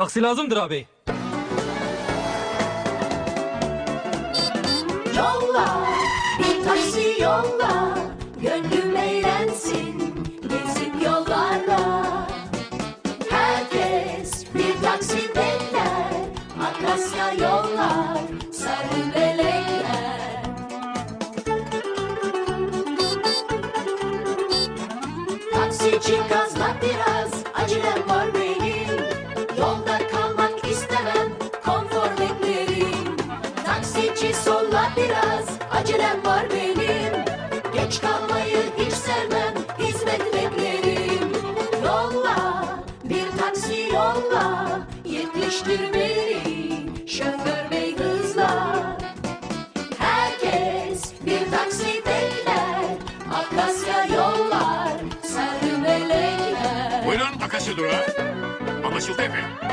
Taksi lazımdır abi. Yolla bir taksi yolla Gönlüm eğlensin gezip yollarda Herkes bir taksi bekler Akasya yollar sarı melekler. Taksici Taksici solla biraz. Acelem var benim. Geç kalmayı hiç sevmem. Hizmet beklerim. Yolla bir taksi yolla. Yetiştir beni Şoför bey hızla Herkes bir taksi bekler. Akasya yollar sarı melekler. Buyurun Akasya durağı. Anlaşıldı efendim.